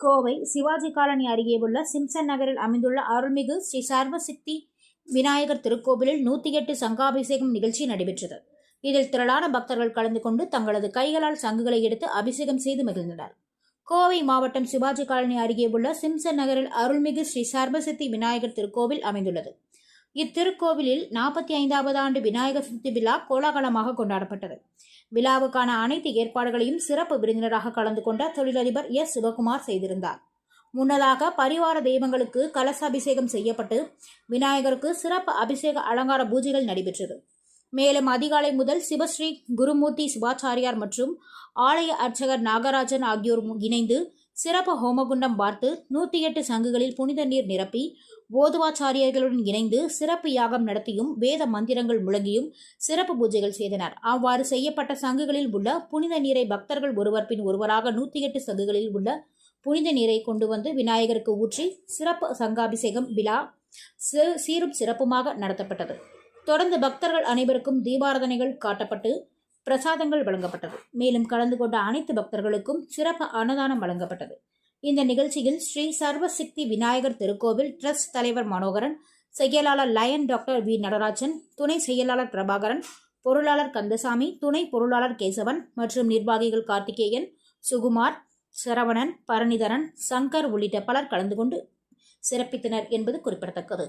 Kovai Sivaji colony அருகே உள்ள Simpson நகரில் அமைந்துள்ள அருள்மிகு ஸ்ரீ சர்வசித்தி விநாயகர் திருக்கோவிலில் நூற்றி எட்டு சங்காபிஷேகம் நிகழ்ச்சி நடைபெற்றது. இதில் திரளான பக்தர்கள் கலந்து கொண்டு தங்களது கைகளால் சங்குகளை எடுத்து அபிஷேகம் செய்து மகிழ்ந்தனர். கோவை மாவட்டம் சிவாஜி காலனி அருகே உள்ள சிம்சன் நகரில் அருள்மிகு ஸ்ரீ சர்வசித்தி விநாயகர் திருக்கோவில் அமைந்துள்ளது. இத்திருக்கோவிலில் நாற்பத்தி ஐந்தாவது ஆண்டு விநாயகர் சதுர்த்தி விழா கோலாகலமாக கொண்டாடப்பட்டது. விழாவுக்கான அனைத்து ஏற்பாடுகளையும் சிறப்பு விருந்தினராக கலந்து கொண்ட தொழிலதிபர் எஸ். சிவகுமார் செய்திருந்தார். முன்னதாக பரிவார தெய்வங்களுக்கு கலச அபிஷேகம் செய்யப்பட்டு விநாயகருக்கு சிறப்பு அபிஷேக அலங்கார பூஜைகள் நடைபெற்றது. மேலும் அதிகாலை முதல் சிவஸ்ரீ குருமூர்த்தி சிவாச்சாரியார் மற்றும் ஆலய அர்ச்சகர் நாகராஜன் ஆகியோர் இணைந்து சிறப்பு ஹோமகுண்டம் பார்த்து நூற்றி எட்டு சங்குகளில் புனித நீர் நிரப்பி போதுவாச்சாரியர்களுடன் இணைந்து சிறப்பு யாகம் நடத்தியும் வேத மந்திரங்கள் முழங்கியும் சிறப்பு பூஜைகள் செய்தனர். அவ்வாறு செய்யப்பட்ட சங்குகளில் உள்ள புனித நீரை பக்தர்கள் ஒருவர் பின் ஒருவராக நூற்றி எட்டு சங்குகளில் உள்ள புனித நீரை கொண்டு வந்து விநாயகருக்கு ஊற்றி சிறப்பு சங்காபிஷேகம் விழா சீரும் சிறப்புமாக நடத்தப்பட்டது. தொடர்ந்து பக்தர்கள் அனைவருக்கும் தீபாரதனைகள் காட்டப்பட்டு பிரசாதங்கள் வழங்கப்பட்டது. மேலும் கலந்து கொண்ட அனைத்து பக்தர்களுக்கும் சிறப்பு அன்னதானம் வழங்கப்பட்டது. இந்த நிகழ்ச்சியில் ஸ்ரீ சர்வசக்தி விநாயகர் திருக்கோவில் ட்ரஸ்ட் தலைவர் மனோகரன் செயலாளர் லயன் டாக்டர் வி நடராஜன் துணை செயலாளர் பிரபாகரன் பொருளாளர் கந்தசாமி துணை பொருளாளர் கேசவன் மற்றும் நிர்வாகிகள் கார்த்திகேயன் சுகுமார் சரவணன் பரணிதரன் சங்கர் உள்ளிட்ட பலர் கலந்து கொண்டு சிறப்பித்தனர் என்பது குறிப்பிடத்தக்கது.